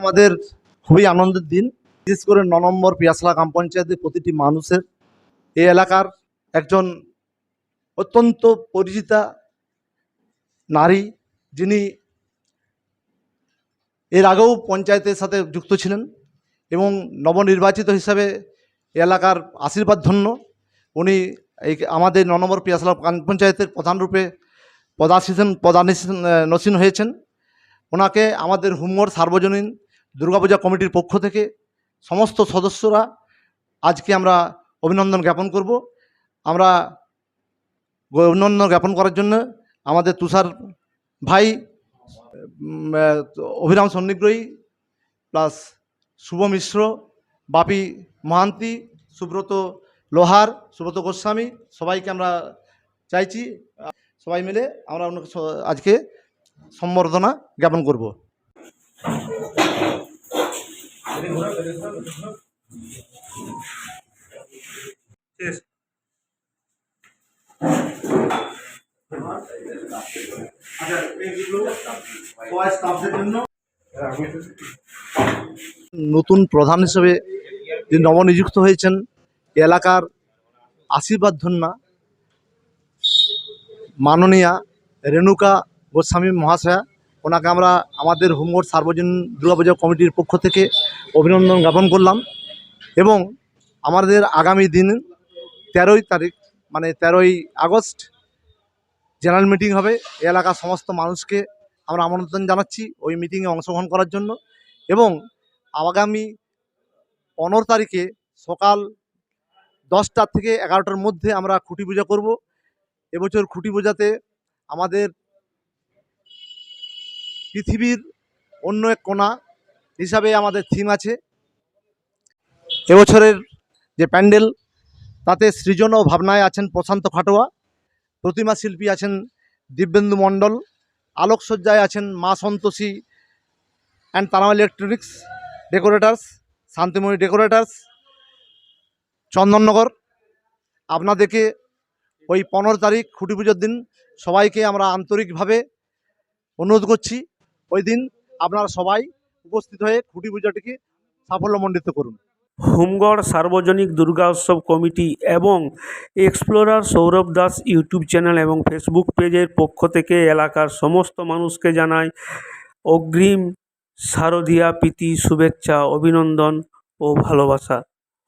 আমাদের খুবই আনন্দের দিন। বিশেষ করে ন নম্বর পিয়াসলা গ্রাম পঞ্চায়েতের প্রতিটি মানুষের এই এলাকার একজন অত্যন্ত পরিচিতা নারী, যিনি এর আগেও পঞ্চায়েতের সাথে যুক্ত ছিলেন এবং নবনির্বাচিত হিসাবে এলাকার আশীর্বাদ ধন্য উনি এই আমাদের ন নম্বর পিয়াসলা গ্রাম পঞ্চায়েতের প্রধান রূপে পদাসীন পদানসীন হয়েছেন। ওনাকে আমাদের হুমগড় সার্বজনীন দুর্গাপূজা কমিটির পক্ষ থেকে সমস্ত সদস্যরা আজকে আমরা অভিনন্দন জ্ঞাপন করব। আমরা অভিনন্দন জ্ঞাপন করার জন্য আমাদের তুষার ভাই অভিরাম সন্নিগ্রহী, প্লাস শুভ মিশ্র, বাপি মহান্তি, সুব্রত লোহার, সুব্রত গোস্বামী, সবাইকে আমরা চাইছি সবাই মিলে আমরা আজকে সম্বর্ধনা জ্ঞাপন করব। নতুন প্রধান হিসেবে যে নবনিযুক্ত হয়েছেন এলাকার আশীর্বাদ ধন্যা মাননীয়া রেণুকা গোস্বামী মহাশয়া। ওনাকে আমরা আমাদের হোমগড় সার্বজনীন দুর্গাপূজা কমিটির পক্ষ থেকে অভিনন্দন জ্ঞাপন করলাম এবং আমাদের আগামী দিন তেরোই তারিখ মানে তেরোই আগস্ট জেনারেল মিটিং হবে। এলাকার সমস্ত মানুষকে আমরা আমন্ত্রণ জানাচ্ছি ওই মিটিংয়ে অংশগ্রহণ করার জন্য এবং আগামী পনেরো তারিখে সকাল দশটা থেকে এগারোটার মধ্যে আমরা খুঁটি পূজা করব। এবছর খুঁটি পূজাতে আমাদের পৃথিবীর অন্য এক কোণা হিসাবে আমাদের থিম আছে। এবছরের যে প্যান্ডেল, তাতে সৃজন ও ভাবনায় আছেন প্রশান্ত খাটোয়া, প্রতিমা শিল্পী আছেন দিব্যেন্দু মণ্ডল, আলোকসজ্জায় আছেন মা Santoshi and Tara electronics decorators Shantimoyee decorators Chandannagar. আপনাদেরকে ওই পনেরো তারিখ খুঁটি পুজোর দিন সবাইকে আমরা আন্তরিকভাবে অনুরোধ করছি। ওই দিন আপনারা সবাই উপস্থিত হয়ে খুঁটি পুজোটিকে সাফল্যমণ্ডিত করুন। হোমগড় সার্বজনিক দুর্গা উৎসব কমিটি এবং explorer Sourav Das YouTube channel এবং ফেসবুক পেজের পক্ষ থেকে এলাকার সমস্ত মানুষকে জানায় অগ্রিম শারদীয়া প্রীতি, শুভেচ্ছা, অভিনন্দন ও ভালোবাসা।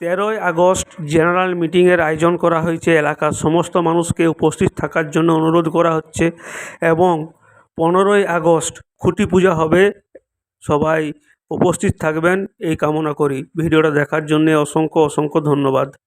তেরোই আগস্ট জেনারেল মিটিংয়ের আয়োজন করা হয়েছে। এলাকার সমস্ত মানুষকে উপস্থিত থাকার জন্য অনুরোধ করা হচ্ছে এবং পনেরোই আগস্ট খুঁটি পূজা হবে। সবাই উপস্থিত থাকবেন। এই কামনা করি। ভিডিওটা দেখার জন্যে অসংখ্য অসংখ্য ধন্যবাদ।